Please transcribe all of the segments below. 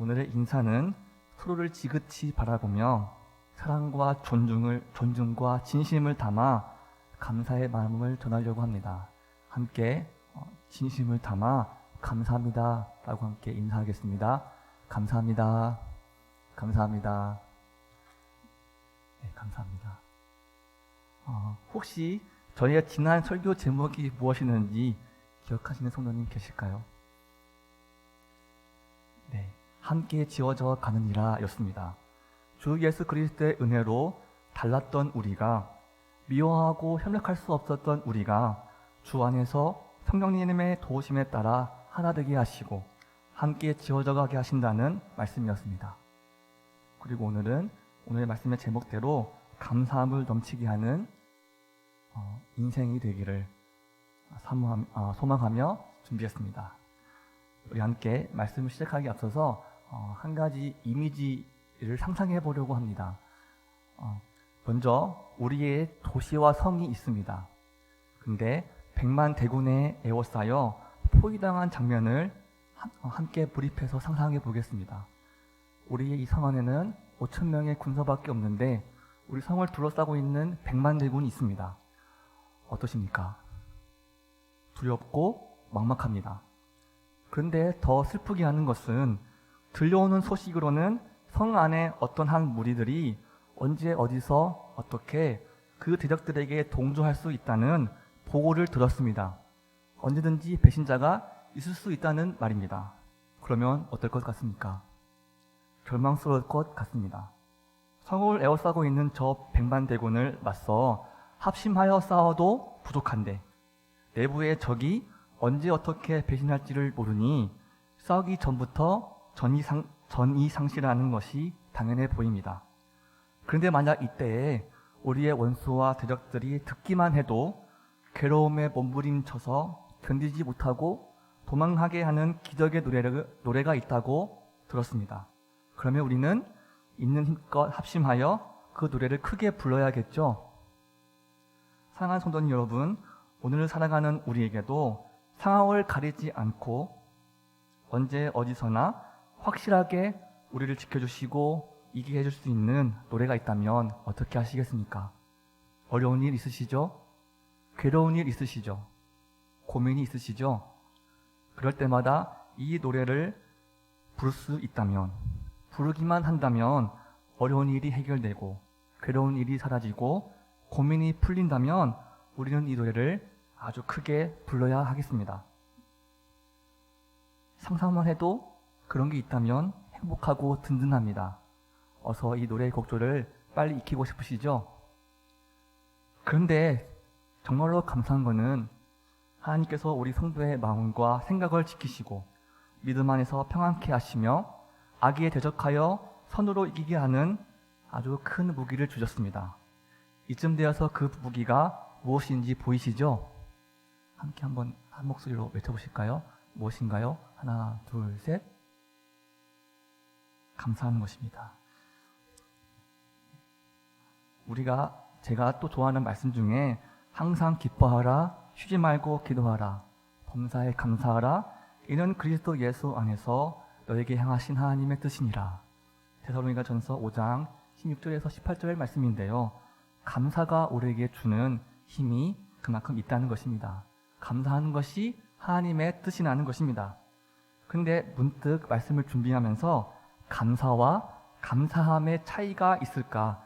오늘의 인사는 서로를 지긋이 바라보며 사랑과 존중을 존중과 진심을 담아 감사의 마음을 전하려고 합니다. 함께 어, 진심을 담아 감사합니다라고 함께 인사하겠습니다. 감사합니다. 감사합니다. 네, 감사합니다. 어, 혹시 저희의 지난 설교 제목이 무엇이었는지 기억하시는 성도님 계실까요? 네, 함께 지워져 가느니라 였습니다. 주 예수 그리스도의 은혜로 달랐던 우리가 미워하고 협력할 수 없었던 우리가 주 안에서 성령님의 도우심에 따라 하나 되게 하시고 함께 지워져 가게 하신다는 말씀이었습니다. 그리고 오늘은 오늘 말씀의 제목대로 감사함을 넘치게 하는 어, 인생이 되기를 아, 소망하며 준비했습니다. 우리 함께 말씀을 시작하기 앞서서 어, 한 가지 이미지를 상상해 보려고 합니다. 어, 먼저 우리의 도시와 성이 있습니다. 근데 백만 대군에 에워싸여 포위당한 장면을 한- 어, 함께 몰입해서 상상해 보겠습니다. 우리의 이 성 안에는 5천 명의 군사밖에 없는데 우리 성을 둘러싸고 있는 백만 대군이 있습니다. 어떠십니까? 두렵고 막막합니다. 그런데 더 슬프게 하는 것은 들려오는 소식으로는 성 안에 어떤 한 무리들이 언제 어디서 어떻게 그 대적들에게 동조할 수 있다는 보고를 들었습니다. 언제든지 배신자가 있을 수 있다는 말입니다. 그러면 어떨 것 같습니까? 절망스러울 것 같습니다. 성을 에워싸고 있는 저 백만대군을 맞서 합심하여 싸워도 부족한데 내부의 적이 언제 어떻게 배신할지를 모르니 싸우기 전부터 전이상, 전이상실하는 것이 당연해 보입니다. 그런데 만약 이때에 우리의 원수와 대적들이 듣기만 해도 괴로움에 몸부림쳐서 견디지 못하고 도망하게 하는 기적의 노래가 있다고 들었습니다. 그러면 우리는 있는 힘껏 합심하여 그 노래를 크게 불러야겠죠? 사랑하는 성도님 여러분, 오늘을 살아가는 우리에게도 상황을 가리지 않고 언제 어디서나 확실하게 우리를 지켜주시고 이기게 해줄 수 있는 노래가 있다면 어떻게 하시겠습니까? 어려운 일 있으시죠? 괴로운 일 있으시죠? 고민이 있으시죠? 그럴 때마다 이 노래를 부를 수 있다면, 부르기만 한다면 어려운 일이 해결되고, 괴로운 일이 사라지고, 고민이 풀린다면 우리는 이 노래를 아주 크게 불러야 하겠습니다. 상상만 해도 그런 게 있다면 행복하고 든든합니다. 어서 이 노래의 곡조를 빨리 익히고 싶으시죠? 그런데 정말로 감사한 것은 하나님께서 우리 성도의 마음과 생각을 지키시고 믿음 안에서 평안케 하시며 악에 대적하여 선으로 이기게 하는 아주 큰 무기를 주셨습니다. 이쯤 되어서 그 무기가 무엇인지 보이시죠? 함께 한번 한 목소리로 외쳐보실까요? 무엇인가요? 하나, 둘, 셋. 감사하는 것입니다. 우리가 제가 또 좋아하는 말씀 중에 항상 기뻐하라, 쉬지 말고 기도하라, 범사에 감사하라, 이는 그리스도 예수 안에서 너에게 향하신 하나님의 뜻이니라. 데살로니가 전서 5장 16절에서 18절의 말씀인데요. 감사가 우리에게 주는 힘이 그만큼 있다는 것입니다. 감사하는 것이 하나님의 뜻이 나는 것입니다. 근데 문득 말씀을 준비하면서 감사와 감사함의 차이가 있을까?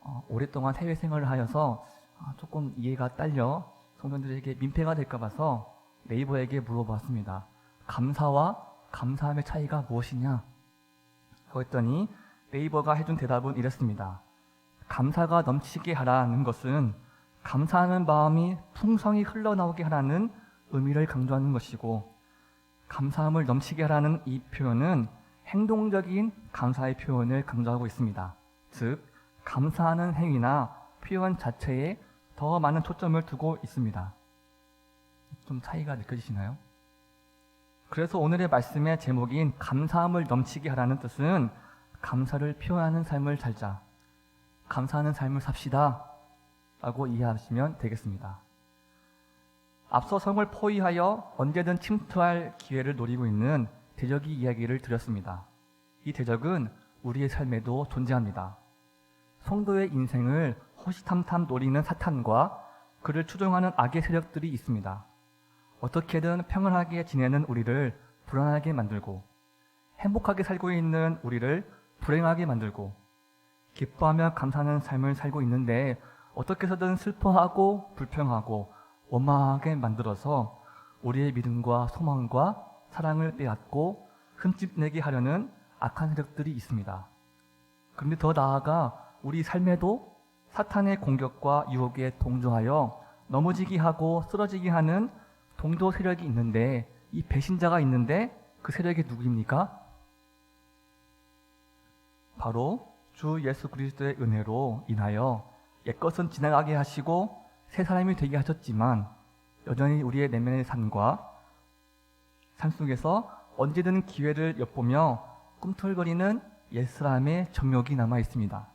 어, 오랫동안 해외 생활을 하여서 아, 조금 이해가 딸려 성도들에게 민폐가 될까 봐서 네이버에게 물어봤습니다. 감사와 감사함의 차이가 무엇이냐? 그랬더니 네이버가 해준 대답은 이랬습니다. 감사가 넘치게 하라는 것은 감사하는 마음이 풍성히 흘러나오게 하라는 의미를 강조하는 것이고 감사함을 넘치게 하라는 이 표현은 행동적인 감사의 표현을 강조하고 있습니다. 즉 감사하는 행위나 표현 자체에 더 많은 초점을 두고 있습니다. 좀 차이가 느껴지시나요? 그래서 오늘의 말씀의 제목인 감사함을 넘치게 하라는 뜻은 감사를 표현하는 삶을 살자. 감사하는 삶을 삽시다. 라고 이해하시면 되겠습니다. 앞서 성을 포위하여 언제든 침투할 기회를 노리고 있는 대적의 이야기를 드렸습니다. 이 대적은 우리의 삶에도 존재합니다. 성도의 인생을 호시탐탐 노리는 사탄과 그를 추종하는 악의 세력들이 있습니다. 어떻게든 평안하게 지내는 우리를 불안하게 만들고 행복하게 살고 있는 우리를 불행하게 만들고 기뻐하며 감사하는 삶을 살고 있는데 어떻게 해서든 슬퍼하고 불평하고 원망하게 만들어서 우리의 믿음과 소망과 사랑을 빼앗고 흠집내게 하려는 악한 세력들이 있습니다. 그런데 더 나아가 우리 삶에도 사탄의 공격과 유혹에 동조하여 넘어지게 하고 쓰러지게 하는 동조 세력이 있는데 이 배신자가 있는데 그 세력이 누구입니까? 바로 주 예수 그리스도의 은혜로 인하여 옛것은 지나가게 하시고 새 사람이 되게 하셨지만 여전히 우리의 내면의 삶과 삶 속에서 언제든 기회를 엿보며 꿈틀거리는 옛사람의 정욕이 남아 있습니다.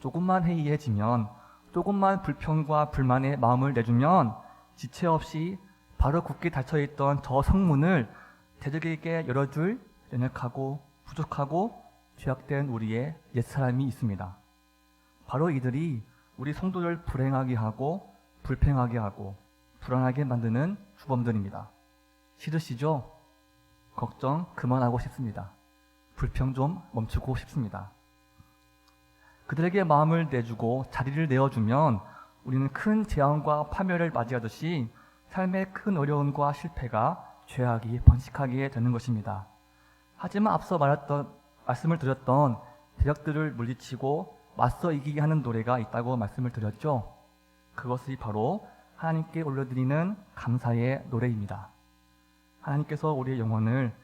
조금만 해이해지면 조금만 불평과 불만의 마음을 내주면 지체 없이 바로 굳게 닫혀있던 저 성문을 대적에게 열어줄 연약하고 부족하고 죄악된 우리의 옛사람이 있습니다. 바로 이들이 우리 성도를 불행하게 하고 불평하게 하고 불안하게 만드는 주범들입니다. 싫으시죠? 걱정 그만하고 싶습니다. 불평 좀 멈추고 싶습니다. 그들에게 마음을 내주고 자리를 내어주면 우리는 큰 재앙과 파멸을 맞이하듯이 삶의 큰 어려움과 실패가 죄악이 번식하게 되는 것입니다. 하지만 앞서 말했던 말씀을 드렸던 대적들을 물리치고 맞서 이기게 하는 노래가 있다고 말씀을 드렸죠. 그것이 바로 하나님께 올려드리는 감사의 노래입니다. 하나님께서 우리의 영혼을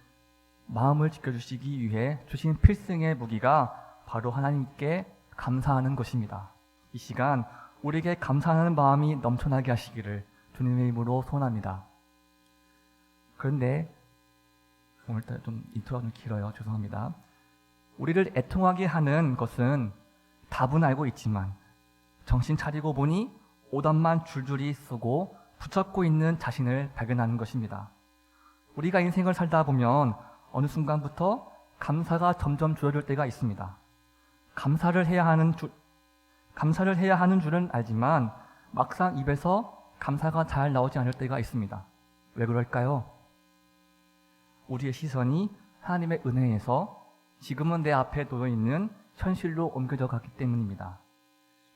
마음을 지켜주시기 위해 주신 필승의 무기가 바로 하나님께 감사하는 것입니다. 이 시간 우리에게 감사하는 마음이 넘쳐나게 하시기를 주님의 이름으로 소원합니다. 그런데 오늘따라 좀 인트로가 좀 길어요. 죄송합니다. 우리를 애통하게 하는 것은 답은 알고 있지만 정신 차리고 보니 오답만 줄줄이 쓰고 붙잡고 있는 자신을 발견하는 것입니다. 우리가 인생을 살다 보면 어느 순간부터 감사가 점점 줄어들 때가 있습니다. 감사를 해야 하는 줄, 감사를 해야 하는 줄은 알지만 막상 입에서 감사가 잘 나오지 않을 때가 있습니다. 왜 그럴까요? 우리의 시선이 하나님의 은혜에서 지금은 내 앞에 놓여 있는 현실로 옮겨져 갔기 때문입니다.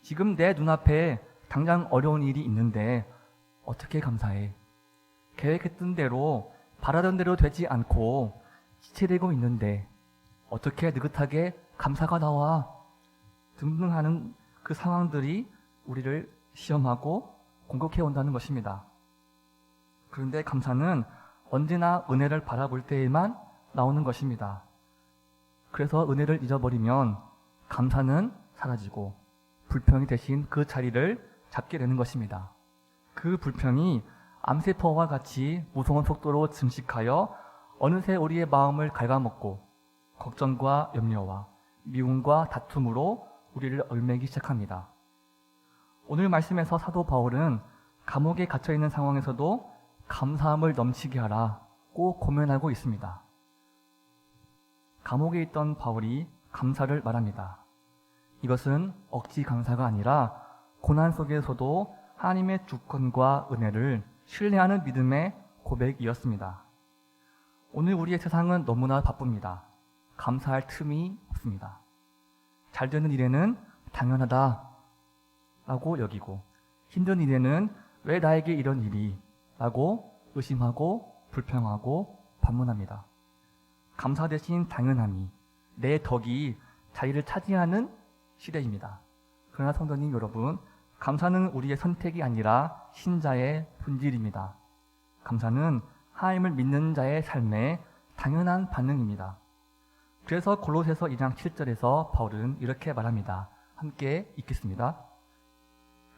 지금 내 눈앞에 당장 어려운 일이 있는데 어떻게 감사해? 계획했던 대로 바라던 대로 되지 않고 지체되고 있는데 어떻게 느긋하게 감사가 나와 등등 하는 그 상황들이 우리를 시험하고 공격해 온다는 것입니다. 그런데 감사는 언제나 은혜를 바라볼 때에만 나오는 것입니다. 그래서 은혜를 잊어버리면 감사는 사라지고 불평이 대신 그 자리를 잡게 되는 것입니다. 그 불평이 암세포와 같이 무서운 속도로 증식하여 어느새 우리의 마음을 갉아먹고 걱정과 염려와 미움과 다툼으로 우리를 얼매기 시작합니다. 오늘 말씀에서 사도 바울은 감옥에 갇혀 있는 상황에서도 감사함을 넘치게 하라 꼭 고면하고 있습니다. 감옥에 있던 바울이 감사를 말합니다. 이것은 억지 감사가 아니라 고난 속에서도 하나님의 주권과 은혜를 신뢰하는 믿음의 고백이었습니다. 오늘 우리의 세상은 너무나 바쁩니다. 감사할 틈이 없습니다. 잘 되는 일에는 당연하다 라고 여기고 힘든 일에는 왜 나에게 이런 일이 라고 의심하고 불평하고 반문합니다. 감사 대신 당연함이 내 덕이 자리를 차지하는 시대입니다. 그러나 성도님 여러분, 감사는 우리의 선택이 아니라 신자의 본질입니다. 감사는 하나님을 믿는 자의 삶의 당연한 반응입니다. 그래서 골로새서 2장 7절에서 바울은 이렇게 말합니다. 함께 읽겠습니다.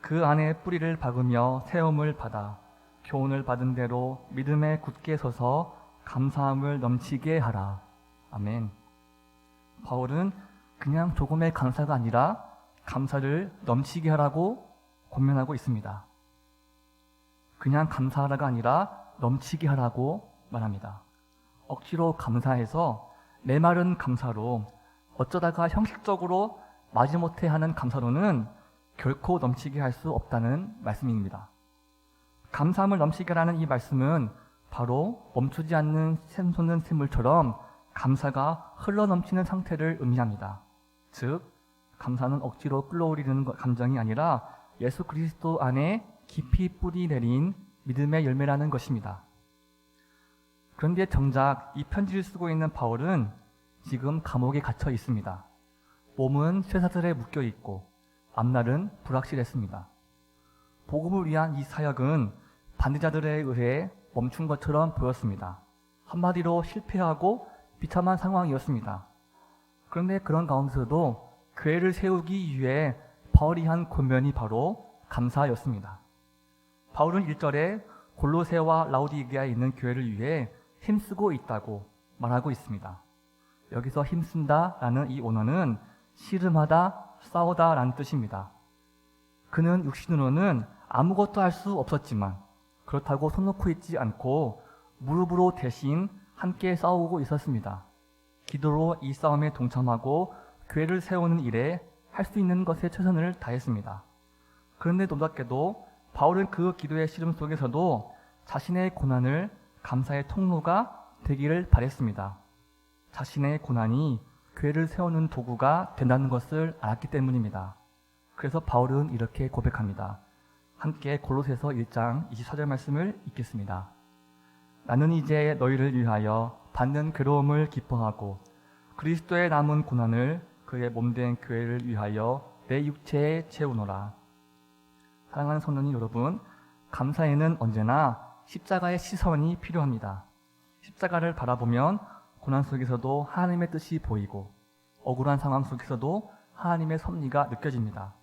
그 안에 뿌리를 박으며 세움을 받아 교훈을 받은 대로 믿음에 굳게 서서 감사함을 넘치게 하라. 아멘. 바울은 그냥 조금의 감사가 아니라 감사를 넘치게 하라고 권면하고 있습니다. 그냥 감사하라가 아니라 넘치게 하라고 말합니다. 억지로 감사해서 메마른 감사로 어쩌다가 형식적으로 마지못해 하는 감사로는 결코 넘치게 할 수 없다는 말씀입니다. 감사함을 넘치게 하는 이 말씀은 바로 멈추지 않는 샘솟는 샘물처럼 감사가 흘러넘치는 상태를 의미합니다. 즉, 감사는 억지로 끌어올리는 것- 감정이 아니라 예수 그리스도 안에 깊이 뿌리 내린 믿음의 열매라는 것입니다. 그런데 정작 이 편지를 쓰고 있는 바울은 지금 감옥에 갇혀 있습니다. 몸은 쇠사슬에 묶여 있고 앞날은 불확실했습니다. 복음을 위한 이 사역은 반대자들에 의해 멈춘 것처럼 보였습니다. 한마디로 실패하고 비참한 상황이었습니다. 그런데 그런 가운데서도 교회를 세우기 위해 바울이 한 권면이 바로 감사였습니다. 바울은 1절에 골로새와 라우디게아에 있는 교회를 위해 힘쓰고 있다고 말하고 있습니다. 여기서 힘쓴다 라는 이 원어는 씨름하다, 싸우다 라는 뜻입니다. 그는 육신으로는 아무것도 할 수 없었지만 그렇다고 손 놓고 있지 않고 무릎으로 대신 함께 싸우고 있었습니다. 기도로 이 싸움에 동참하고 교회를 세우는 일에 할 수 있는 것에 최선을 다했습니다. 그런데 놀랍게도 바울은 그 기도의 씨름 속에서도 자신의 고난을 감사의 통로가 되기를 바랬습니다. 자신의 고난이 교회를 세우는 도구가 된다는 것을 알았기 때문입니다. 그래서 바울은 이렇게 고백합니다. 함께 골로새서 1장 24절 말씀을 읽겠습니다. 나는 이제 너희를 위하여 받는 괴로움을 기뻐하고 그리스도의 남은 고난을 그의 몸된 교회를 위하여 내 육체에 채우노라. 사랑하는 성도님 여러분, 감사에는 언제나 십자가의 시선이 필요합니다. 십자가를 바라보면 고난 속에서도 하나님의 뜻이 보이고 억울한 상황 속에서도 하나님의 섭리가 느껴집니다.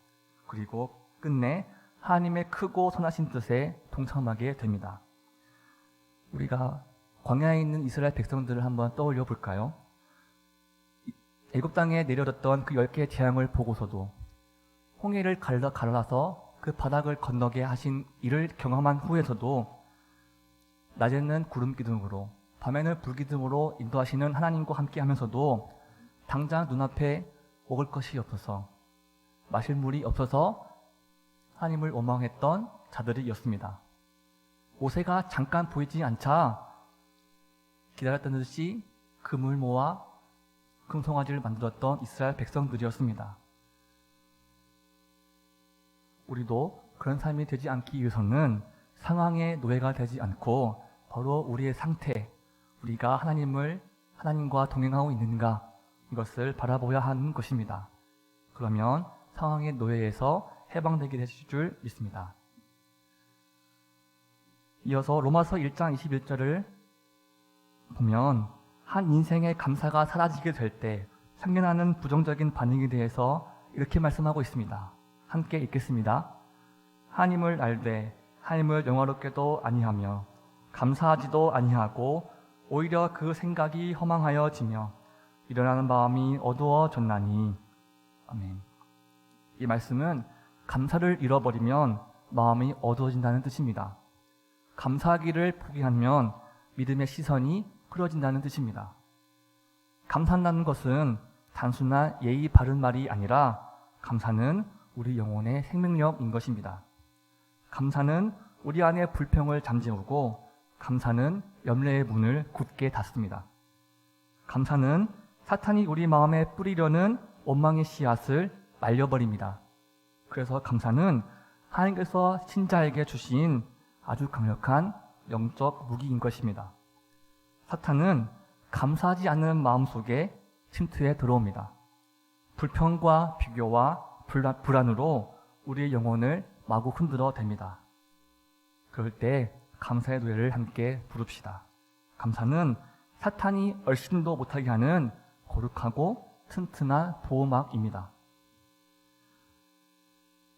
그리고 끝내 하나님의 크고 선하신 뜻에 동참하게 됩니다. 우리가 광야에 있는 이스라엘 백성들을 한번 떠올려 볼까요? 애굽 땅에 내려졌던 그 열 개의 재앙을 보고서도 홍해를 갈라 갈라서 그 바닥을 건너게 하신 이를 경험한 후에서도 낮에는 구름 기둥으로 밤에는 불 기둥으로 인도하시는 하나님과 함께 하면서도 당장 눈앞에 먹을 것이 없어서 마실 물이 없어서 하나님을 원망했던 자들이었습니다. 모세가 잠깐 보이지 않자 기다렸던 듯이 금을 모아 금송아지를 만들었던 이스라엘 백성들이었습니다. 우리도 그런 삶이 되지 않기 위해서는 상황의 노예가 되지 않고 바로 우리의 상태, 우리가 하나님을 하나님과 동행하고 있는가 이것을 바라보아야 하는 것입니다. 그러면 상황의 노예에서 해방되게 되실 줄 믿습니다. 이어서 로마서 1장 21절을 보면 한 인생의 감사가 사라지게 될 때 생겨나는 부정적인 반응에 대해서 이렇게 말씀하고 있습니다. 함께 읽겠습니다. 하나님을 알되 하나님을 영화롭게도 아니하며 감사하지도 아니하고 오히려 그 생각이 허망하여지며 일어나는 마음이 어두워졌나니 아멘. 이 말씀은 감사를 잃어버리면 마음이 어두워진다는 뜻입니다. 감사하기를 포기하면 믿음의 시선이 흐려진다는 뜻입니다. 감사한다는 것은 단순한 예의 바른 말이 아니라 감사는 우리 영혼의 생명력인 것입니다. 감사는 우리 안의 불평을 잠재우고 감사는 염려의 문을 굳게 닫습니다. 감사는 사탄이 우리 마음에 뿌리려는 원망의 씨앗을 말려버립니다. 그래서 감사는 하나님께서 신자에게 주신 아주 강력한 영적 무기인 것입니다. 사탄은 감사하지 않는 마음 속에 침투해 들어옵니다. 불평과 비교와 불안, 불안 으로 우리의 영혼을 마구 흔들어 댑니다. 그럴 때 감사의 노래를 함께 부릅시다. 감사는 사탄이 얼씬도 못하게 하는 거룩하고 튼튼한 보호막입니다.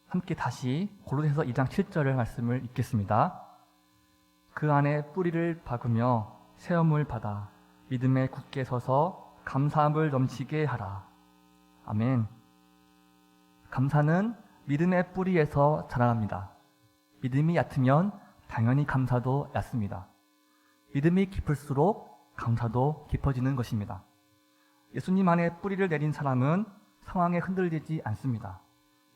함께 다시 고로새서 2장 7절의 말씀을 읽겠습니다. 그 안에 뿌리를 박으며 세움을 받아 믿음에 굳게 서서 감사함을 넘치게 하라. 아멘. 감사는 믿음의 뿌리에서 자라납니다. 믿음이 얕으면 당연히 감사도 얕습니다. 믿음이 깊을수록 감사도 깊어지는 것입니다. 예수님 안에 뿌리를 내린 사람은 상황에 흔들리지 않습니다.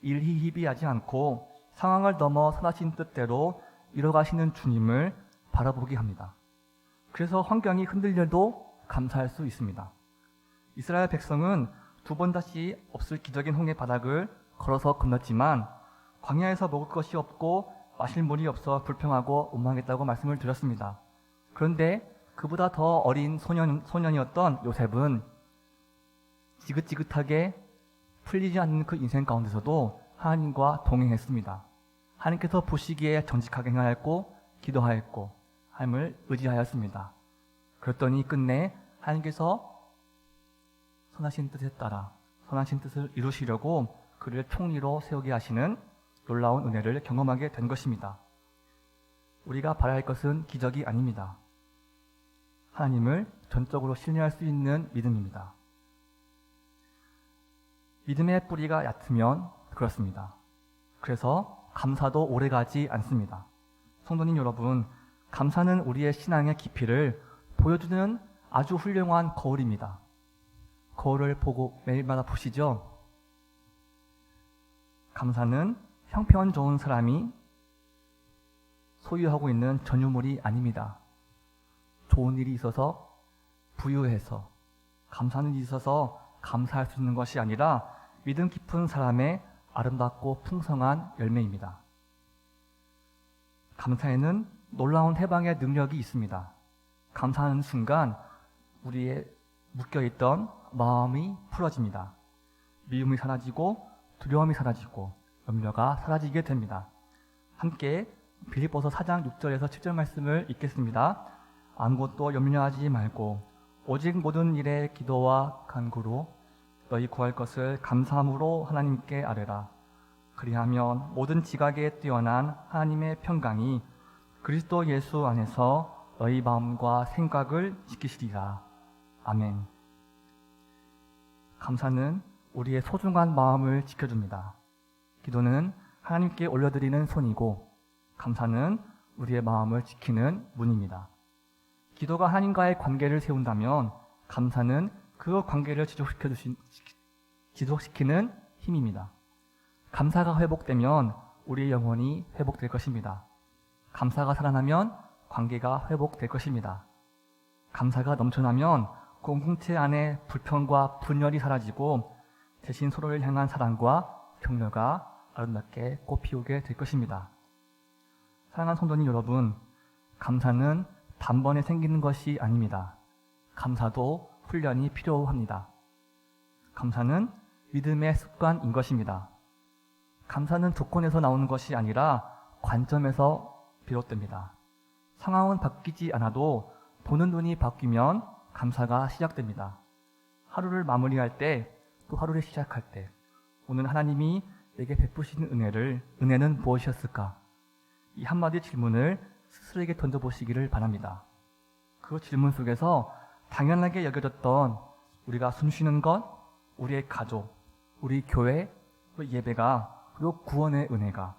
일희희비하지 않고 상황을 넘어 선하신 뜻대로 이뤄가시는 주님을 바라보게 합니다. 그래서 환경이 흔들려도 감사할 수 있습니다. 이스라엘 백성은 두 번 다시 없을 기적인 홍해 바닥을 걸어서 건넜지만 광야에서 먹을 것이 없고 마실 물이 없어 불평하고 원망했다고 말씀을 드렸습니다. 그런데 그보다 더 어린 소년, 소년이었던 요셉은 지긋지긋하게 풀리지 않는 그 인생 가운데서도 하나님과 동행했습니다. 하나님께서 보시기에 정직하게 행하였고 기도하였고 하나님을 의지하였습니다. 그랬더니 끝내 하나님께서 선하신 뜻에 따라 선하신 뜻을 이루시려고 그를 총리로 세우게 하시는 놀라운 은혜를 경험하게 된 것입니다. 우리가 바랄 것은 기적이 아닙니다. 하나님을 전적으로 신뢰할 수 있는 믿음입니다. 믿음의 뿌리가 얕으면 그렇습니다. 그래서 감사도 오래가지 않습니다. 성도님 여러분, 감사는 우리의 신앙의 깊이를 보여주는 아주 훌륭한 거울입니다. 거울을 보고 매일마다 보시죠? 감사는 형편 좋은 사람이 소유하고 있는 전유물이 아닙니다. 좋은 일이 있어서 부유해서 감사하는 일이 있어서 감사할 수 있는 것이 아니라 믿음 깊은 사람의 아름답고 풍성한 열매입니다. 감사에는 놀라운 해방의 능력이 있습니다. 감사하는 순간 우리의 묶여있던 마음이 풀어집니다. 미움이 사라지고 두려움이 사라지고 염려가 사라지게 됩니다. 함께 빌립보서 4장 6절에서 7절 말씀을 읽겠습니다. 아무것도 염려하지 말고 오직 모든 일에 기도와 간구로 너희 구할 것을 감사함으로 하나님께 아뢰라. 그리하면 모든 지각에 뛰어난 하나님의 평강이 그리스도 예수 안에서 너희 마음과 생각을 지키시리라. 아멘. 감사는 우리의 소중한 마음을 지켜줍니다. 기도는 하나님께 올려드리는 손이고, 감사는 우리의 마음을 지키는 문입니다. 기도가 하나님과의 관계를 세운다면, 감사는 그 관계를 지속시켜 주신, 지속시키는 힘입니다. 감사가 회복되면 우리의 영혼이 회복될 것입니다. 감사가 살아나면 관계가 회복될 것입니다. 감사가 넘쳐나면 공동체 안에 불평과 분열이 사라지고 대신 서로를 향한 사랑과 격려가 아름답게 꽃피우게 될 것입니다. 사랑하는 성도님 여러분, 감사는 단번에 생기는 것이 아닙니다. 감사도 훈련이 필요합니다. 감사는 믿음의 습관인 것입니다. 감사는 조건에서 나오는 것이 아니라 관점에서 비롯됩니다. 상황은 바뀌지 않아도 보는 눈이 바뀌면 감사가 시작됩니다. 하루를 마무리할 때, 또 하루를 시작할 때, 오늘 하나님이 내게 베푸시는 은혜를, 은혜는 무엇이었을까? 이 한마디 질문을 스스로에게 던져보시기를 바랍니다. 그 질문 속에서 당연하게 여겨졌던 우리가 숨 쉬는 것, 우리의 가족, 우리 교회, 예배가, 그리고 구원의 은혜가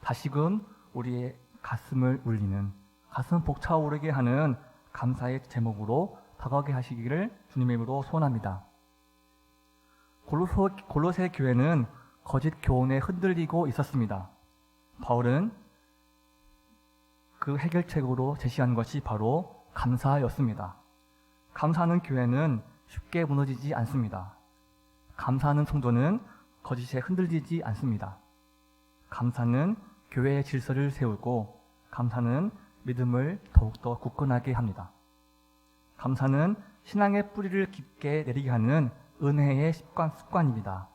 다시금 우리의 가슴을 울리는, 가슴 벅차오르게 하는 감사의 제목으로 다가게 하시기를 주님의 이름으로 소원합니다. 골로소, 골로새 교회는 거짓 교훈에 흔들리고 있었습니다. 바울은 그 해결책으로 제시한 것이 바로 감사였습니다. 감사하는 교회는 쉽게 무너지지 않습니다. 감사하는 성도는 거짓에 흔들리지 않습니다. 감사는 교회의 질서를 세우고 감사는 믿음을 더욱더 굳건하게 합니다. 감사는 신앙의 뿌리를 깊게 내리게 하는 은혜의 습관, 습관입니다.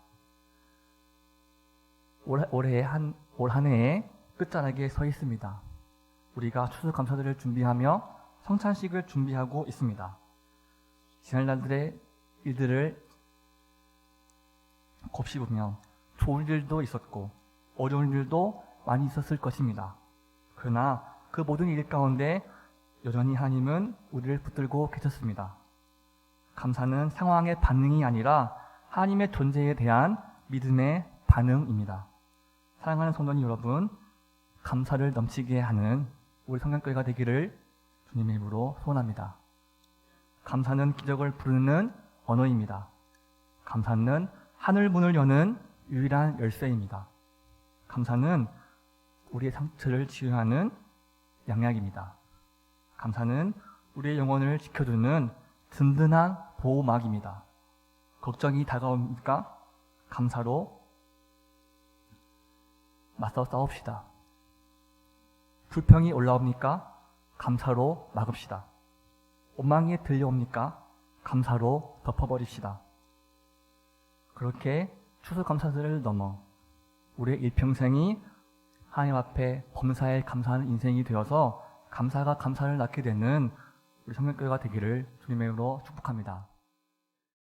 올, 올해 한, 올 한 해의 끝자락에 서 있습니다. 우리가 추수 감사들을 준비하며 성찬식을 준비하고 있습니다. 지난날들의 일들을 곱씹으며 좋은 일도 있었고 어려운 일도 많이 있었을 것입니다. 그러나 그 모든 일 가운데 여전히 하나님은 우리를 붙들고 계셨습니다. 감사는 상황의 반응이 아니라 하나님의 존재에 대한 믿음의 반응입니다. 사랑하는 성도님 여러분, 감사를 넘치게 하는 우리 성경교회가 되기를 주님의 이름으로 소원합니다. 감사는 기적을 부르는 언어입니다. 감사는 하늘 문을 여는 유일한 열쇠입니다. 감사는 우리의 상처를 치유하는 양약입니다. 감사는 우리의 영혼을 지켜주는 든든한 보호막입니다. 걱정이 다가옵니까? 감사로 맞서 싸웁시다. 불평이 올라옵니까? 감사로 막읍시다. 원망이 들려옵니까? 감사로 덮어버립시다. 그렇게 추수감사절을 넘어 우리의 일평생이 하나님 앞에 범사에 감사하는 인생이 되어서 감사가 감사를 낳게 되는 우리 성경교회가 되기를 주님의 이름으로 축복합니다.